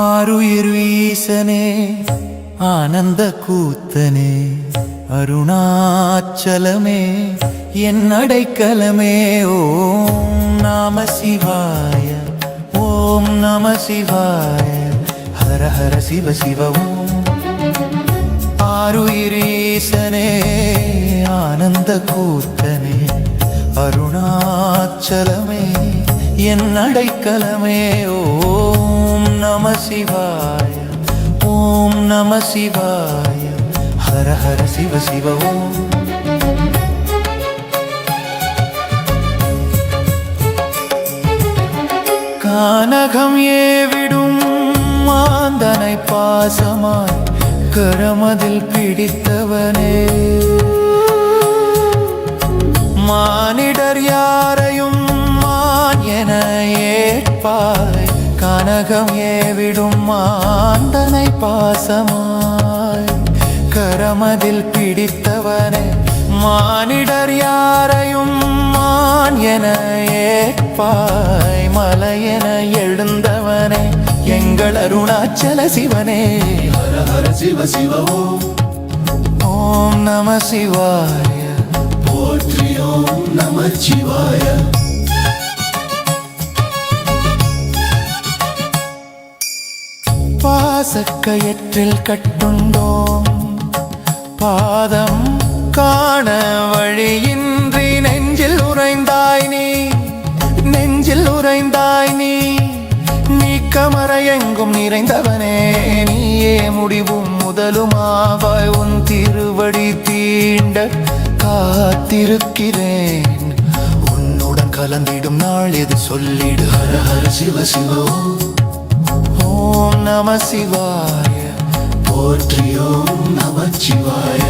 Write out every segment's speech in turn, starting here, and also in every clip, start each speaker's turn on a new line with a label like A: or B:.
A: ஆறுயிர் வீசனே ஆனந்த கூத்தனே அருணாச்சலமே என் அடைக்கலமே. ஓம் நாம சிவாய ஓம் நம சிவாய ஹர ஹர சிவ சிவ ஆறுயிரீசனே ஆனந்த கூத்தனே அருணாச்சலமே என் அடைக்கலமே. ஓம் நம சிவாய ஓம் நம சிவாய ஹர ஹர சிவ சிவ ஓம். கானகம் ஏவிடும் மாந்தனை பாசமாய் கரமதில் பிடித்தவனே. மானிடர் யாரையும் மான் என ஏற்பாய் கனகம் ஏவிடும் மாந்தனை பாசமாய். கரமதில் பிடித்தவனே மானிடர் யாரையும் மான் என ஏற்பாய். மலையென எழுந்தவனே எங்கள் அருணாச்சல சிவனே.
B: சிவ சிவ ஓம்
A: நம சிவாய.
B: போற்றி ஓம் நம சிவாய.
A: பாசக்கயற்றில் கட்டுண்டோம். பாதம் காண வழியின்றி நெஞ்சில் உறைந்தாய் நீ. நெஞ்சில் உறைந்தாய் நீ. நீக்கமற எங்கும் நிறைந்தவனே நீயே முடிவும் முதலுமாவாய் உன் திருவடி தீண்ட காத்திருக்கிறேன். உன்னுடன் கலந்திடும் நாள் எது சொல்லிடு.
B: ஹர ஹர சிவ சிவ ஓம்
A: நம சிவாய.
B: போற்றியோம் நமச்சிவாய.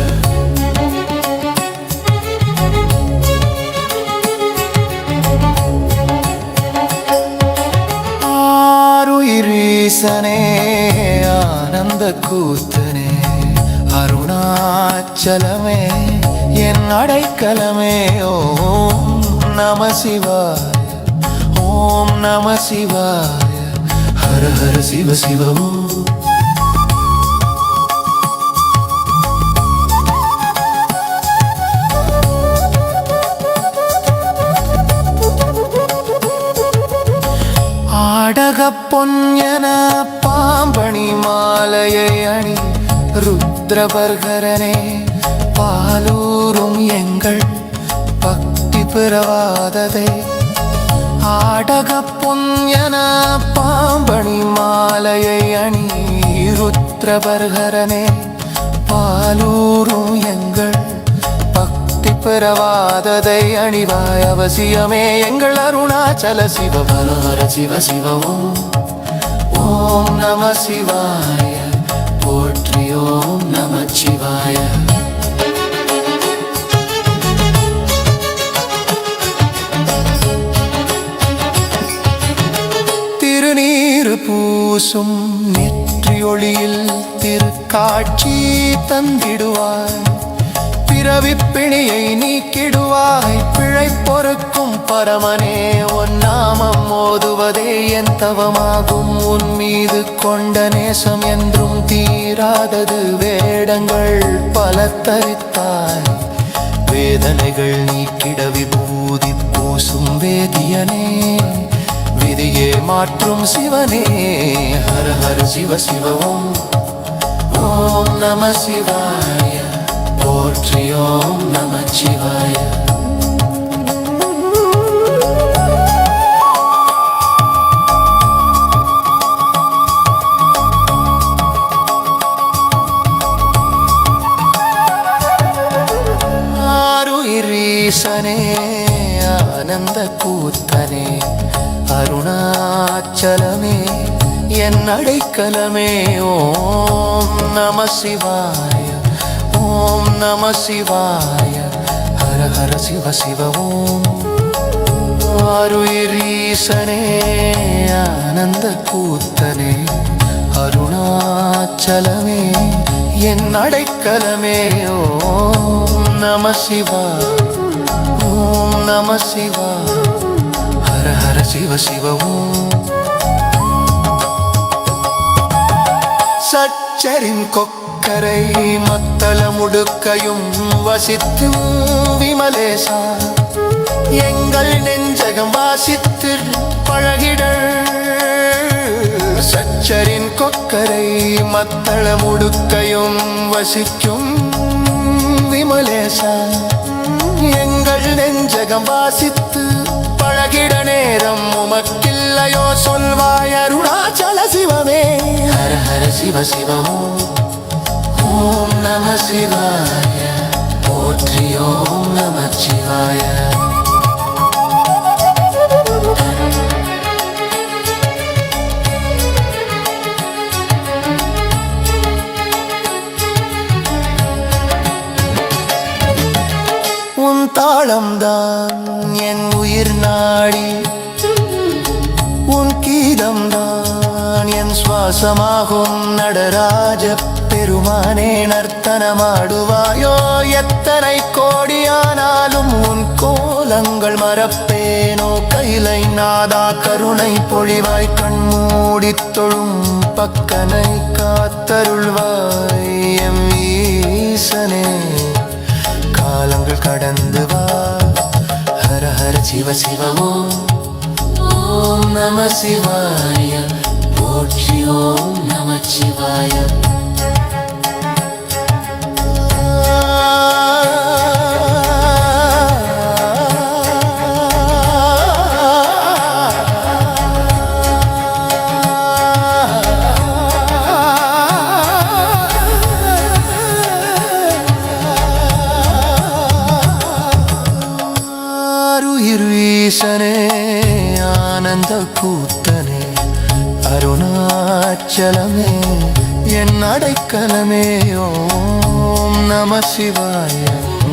A: ஆருயிரீசனே ஆனந்த கூத்தனே அருணாச்சலமே என் அடைக்கலமே ஓம் நம சிவாய ஓம் நம சிவாய.
B: ஹர ஹர சிவ சிவ ஓம்
A: ஆடக பொன்யன பாம்பணி மாலையை அணி ருத்ரபர்கரனே பாலூரும் எங்கள் பக்தி பிறவாததே. ஆடக பொன்யன பாம்பணி மாலையை அணி ருத்ரபர்கரனே பாலூரும் எங்கள் பிறவாததை அணிவாய் அவசியமே எங்கள் அருணாச்சல சிவ
B: ஹர சிவ சிவ ஓம்
A: ஓம் நம சிவாய
B: போற்றி ஓம் நம சிவாய.
A: திருநீறு பூசும் நெற்றி ஒளியில் திருக்காட்சி தந்திடுவாய். பிறவி பிணியை நீக்கிடுவாய். பிழை பொறுக்கும் பரமனே உன் நாமம் மோதுவதே என் தவமாகும். உன் மீது கொண்ட நேசம் என்றும் தீராதது வேடங்கள் பல தரித்தாய் வேதனைகள் நீக்கிட விபூதி பூசும் வேதியனே விதியே மாற்றும் சிவனே. ஹர ஹர சிவ சிவ ஓம் ஓம் நம சிவாய. போற்றி நம சிவாய. ஆருயிரீசனே ஆனந்த கூத்தனே அருணாச்சலமே என் அடைக்கலமே ஓம் நம சிவாய. ஓம் நம சிவாய. ஹர ஹர சிவ சிவ ஓம். ஆருயிரீசனே ஆனந்த கூத்தனே அருணாச்சலமே என் அடைக்கலமே. ஓம் நம சிவா ஓம் நம சிவா. ஹர ஹர சிவ சிவ ஓம். சச்சரின் கொக்கரை மத்தள முடுக்கையும் வசித்தும் விமலேசா. எங்கள் நெஞ்சகம் வாசித்து பழகிடள் சச்சரின் கொக்கரை மத்தள முடுக்கையும் வசிக்கும் விமலேசா. எங்கள் நெஞ்சகம் வாசித்து பழகிட நேரம் உமக்கில்லையோ சொல்வாய் அருணாச்சல சிவமே.
B: ஹர ஹர சிவ சிவமோ. ஓம் நம சிவாய போற்றி ஓம் நம சிவாய
A: உன் தாளம்தான் என் உயிர் நாடி. உன் கீதம்தான் என் சுவாசமாகும் நடராஜ பெருமானே நர்த்தனமாடுவாயோ? எத்தனை கோடியானாலும் உன் கோலங்கள் மறப்பேனோ? கைலை நாதா கருணை பொழிவாய் கண்மூடி தொழும் பக்கனை காத்தருள்வாய் எம் ஈசனே. காலங்கள் கடந்து வா. ஹர ஹர சிவ சிவமோ. ஓம்
B: நம சிவாய. போற்றி ஓம் நம சிவாய.
A: அருணாச்சலமே என் அடைக்கலமே. ஓம் நம சிவாய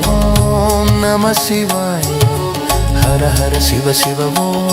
A: ஓம் நம சிவாய. ஹர ஹர சிவ சிவ ஓம்.